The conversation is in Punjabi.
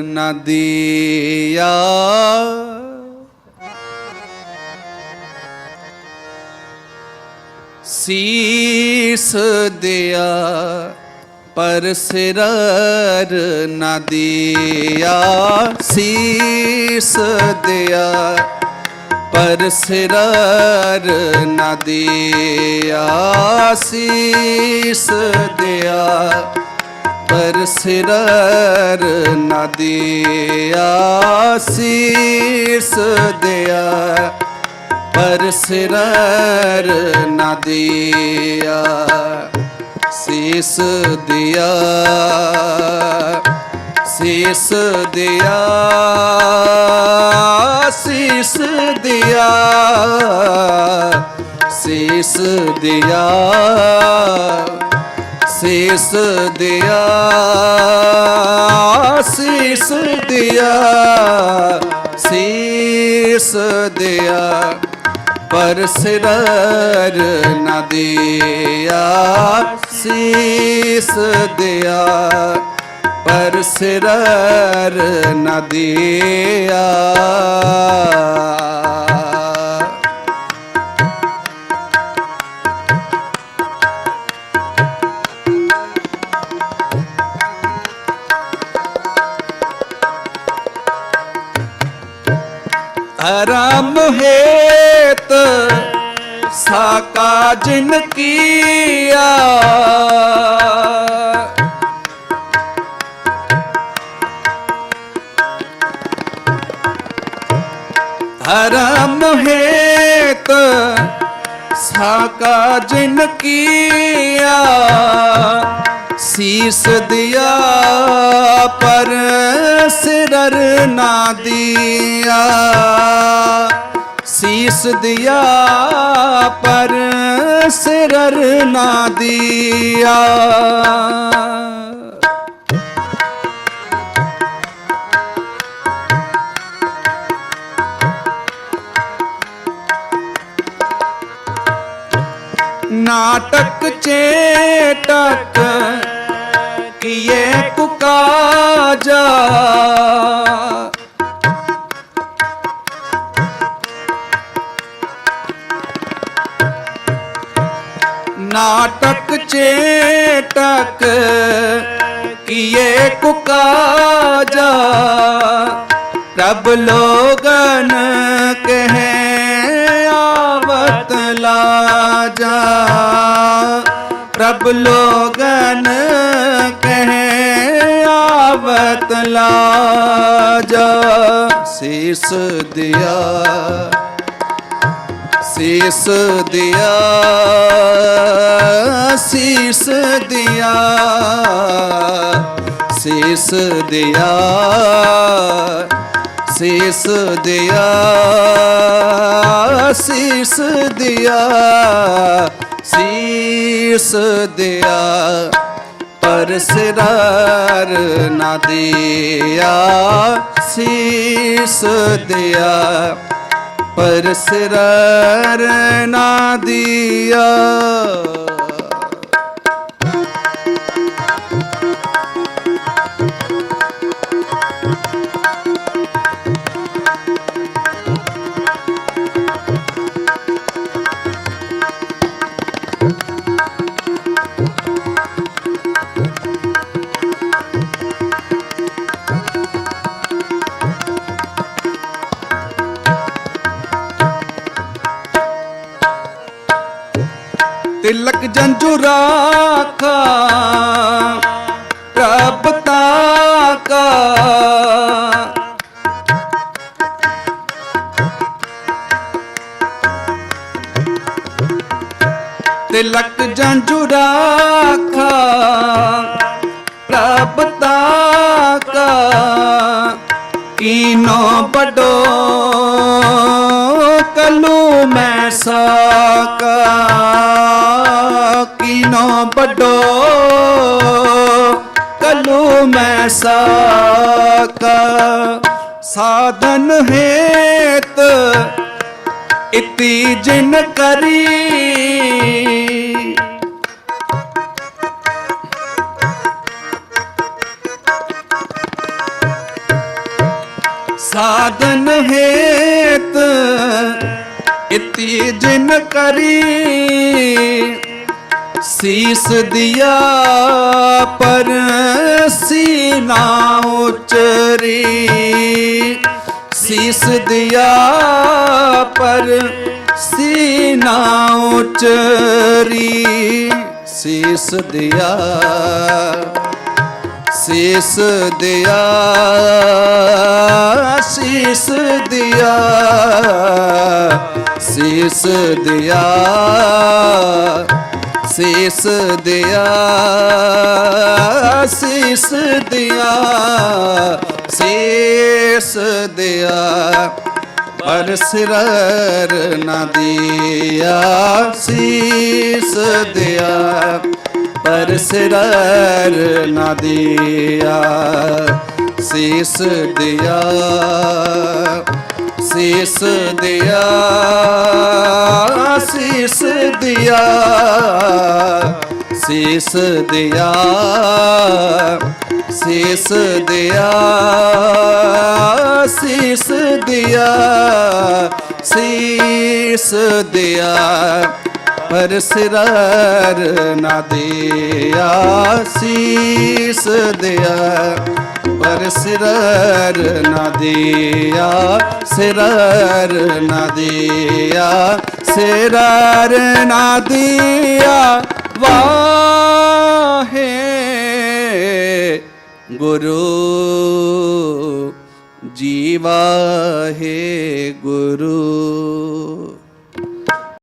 ਨਦੀਆ। ਸੀਸ ਦਿਆ ਪਰ ਸਿਰਰ ਨਦੀਆ। ਸੀਸ ਦਿਆ ਪਰ ਸਿਰਰ ਨਦੀਆ। ਸੀਸ ਦਿਆ ਪਰ ਸਿਰਰ ਨਦੀਆ ਸੀਸ ਦਿਆ। ਪਰ ਸਿਰਰ ਨਦੀਆ ਸੀਸ ਦਿਆ। ਸੀਸ ਦਿਆ। ਸੀਸ ਦਿਆ। ਸੀਸ ਦਿਆ। ਸੀਸ ਦਿਆ ਸੀਸ ਦਿਆ ਸੀਸ ਦਿਆ। ਪਰ ਸਿਰਰ ਨਾ ਦਿਆ, ਸੀਸ ਦਿਆ। ਪਰ ਸਿਰਰ ਨਾ ਦਿਆ। ਹਰਾ ਮੁਹੇਤ ਸਾਕਾ ਜਿਨ ਕੀਆ। ਹਰਾ ਮੁਹੇਤ ਸਾਕਾ ਜਿਨ ਕੀਆ। ਸੀਸ ਦਿਆ ਪਰ ਸਿਰਰ ਨਾ ਦਿਆ। ਸੀਸ ਦਿਆ ਪਰ ਸਿਰਰ ਨਾ ਦਿਆ। ਨਾਟਕ ਚੇਟਕ ਕੀਏ ਪੁਕਾਜਾ ਨਾਟਕ ਚੇਟਕ ਕੀਏ ਕੁਕਾਜਾ ਪ੍ਰਭ ਲੋਗਨ ਕਹੇ ਆਵਤ ਲਾਜਾ। ਪ੍ਰਭ ਲੋਗਨ ਕਹੇ ਆਵਤ ਲਾਜ। ਸੀਸ ਦਿਆ ਸੀਸ ਦਿਆ ਸੀਸ ਦਿਆ ਸੀਸ ਦਿਆ ਸੀਸ ਦਿਆ ਸੀਸ ਦਿਆ। ਸੀਸ ਦਿਆ ਪਰ ਸਿਰਾਰ ਨਾ ਦਿਆ। ਸੀਸ ਦਿਆ ਪਰ ਸਿਰਾਰ ਨਾ ਦਿਆ। ਤਿਲਕ ਜੰਜੂ ਰਾਖਾ ਪ੍ਰਭ ਤਾਕਾ ਤਿਲਕ ਜੰਜੂ ਰਾਖਾ ਪ੍ਰਭ ਤਾਕਾ ਕੀਨੋ ਬਡੋ ਕਲੂ ਮੈਂ ਸਾਕਾ। ਵੱਡੋ ਬਡੋ ਕਲੂ ਮੈਂ ਸਾਕਾ। ਸਾਧਨ ਹੇਤ ਇਤੀ ਜਿਨ ਕਰੀ। ਸਾਧਨ ਹੇਤ ਇਤੀ ਜਿਨ ਕਰੀ। ਸੀਸ ਦਿਆ, ਪਰ ਸੀਨਾ ਉਚਰੀ। ਸੀਸ ਦਿਆ, ਪਰ ਸੀਨਾ ਉਚਰੀ। ਸੀਸ ਦਿਆ ਸੀਸ ਦਿਆ ਸੀਸ ਦਿਆ। ਸੀਸ ਦਿਆ ਸੀਸ ਦਿਆ ਸੀਸ ਦਿਆ ਸੀਸ ਦਿਆ। ਪਰ ਸਿਰਰ ਨਾ ਦਿਆ, ਸੀਸ ਦਿਆ। ਪਰ ਸਿਰਰ ਨਾ ਦਿਆ, ਸੀਸ ਦਿਆ। ਸੀਸ ਦਿਆ ਸੀਸ ਦਿਆ ਸੀਸ ਦਿਆ ਸੀਸ ਦਿਆ ਸੀਸ ਦਿਆ ਸੀਸ ਦਿਆ। ਪਰ ਸਿਰਰ ਨਾ ਦਿਆ, ਸੀਸ ਦਿਆ। ਪਰ ਸਿਰਰ ਨਾ ਦਿਆ, ਸਿਰਰ ਨਾ ਦਿਆ, ਸਿਰਰ ਨਾ ਦਿਆ। ਵਾਹੇ ਗੁਰੂ ਜੀਵਾ ਹੈ ਗੁਰੂ।